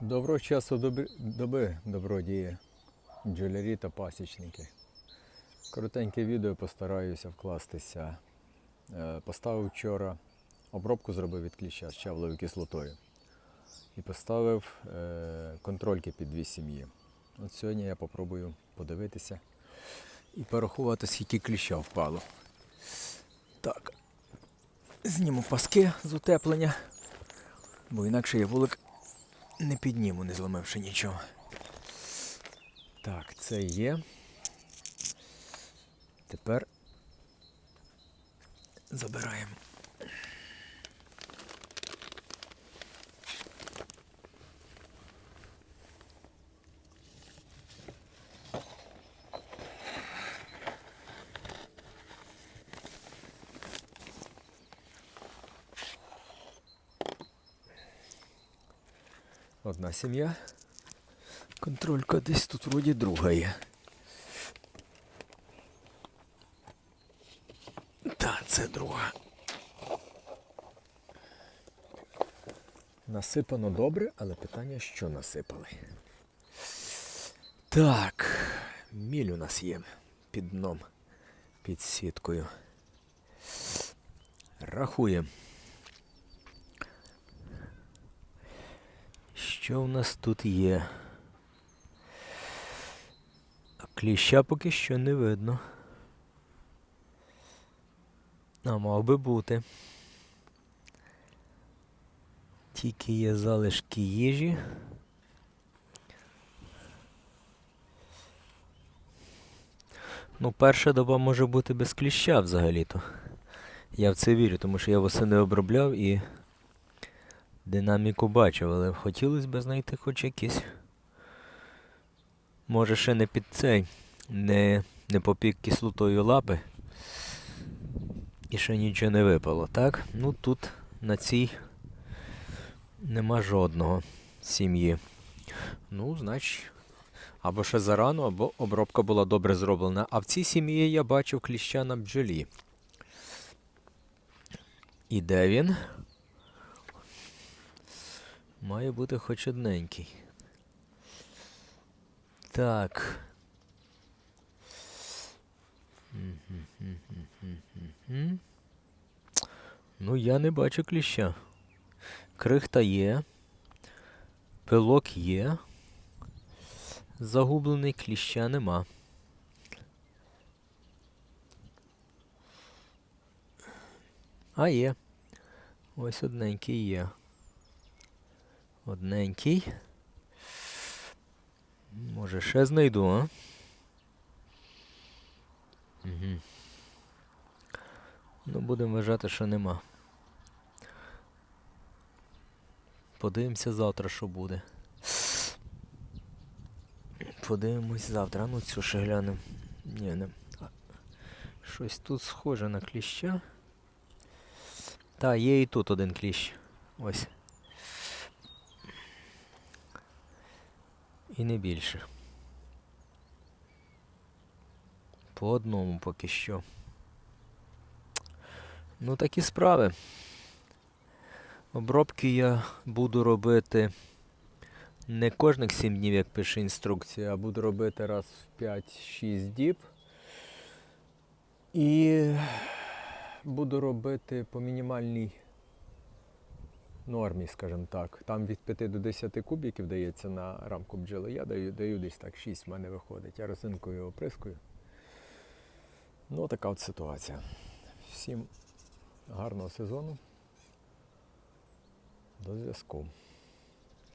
Доброго часу доби, добродії, бджолярі та пасічники. Коротеньке відео постараюся вкластися. Е, Поставив вчора, обробку зробив від кліща з чавловою кислотою. І поставив е, контрольки під дві сім'ї. От сьогодні я попробую подивитися і порахувати, скільки кліща впало. Так. Зніму паски з утеплення, бо інакше я вулик не підніму, не зламавши нічого. Так, це є. Тепер забираємо. Одна сім'я. Контролька десь тут вроді друга є. Та, це друга. Насипано добре, але питання, що насипали. Так, міль у нас є під дном, під сіткою. Рахуємо. Що в нас тут є? Кліща поки що не видно. А мав би бути. Тільки є залишки їжі. Ну, перша доба може бути без кліща взагалі-то. Я в це вірю, тому що я восени обробляв і динаміку бачив, але хотілося б знайти хоч якісь. Може ще не під цей, не, не попік кислотою лапи. І ще нічого не випало, так? Ну тут на цій нема жодного сім'ї. Ну, значить, або ще зарано, або обробка була добре зроблена. А в цій сім'ї я бачив кліща на бджолі. І де він? Має бути хоч одненький. Так. Ну, я не бачу кліща. Крихта є. Пилок є. Загублений кліща нема. А є. Ось одненький є. Одненький. Може ще знайду, а? Угу. Ну, будемо вважати, що нема. Подивимося завтра, що буде. Подивимось завтра. Ну цю ще глянемо. Ні, не. Щось тут схоже на кліща. Та, є і тут один кліщ. Ось. І не більше. По одному поки що. Ну такі справи. Обробки я буду робити не кожних 7 днів, як пише інструкція, а буду робити раз в 5-6 діб. І буду робити по мінімальній нормі, скажімо так. Там від 5 до 10 кубіків дається на рамку бджоли. Я даю, даю десь так 6 в мене виходить. Я розинкою оприскую. Ну, така от ситуація. Всім гарного сезону. До зв'язку.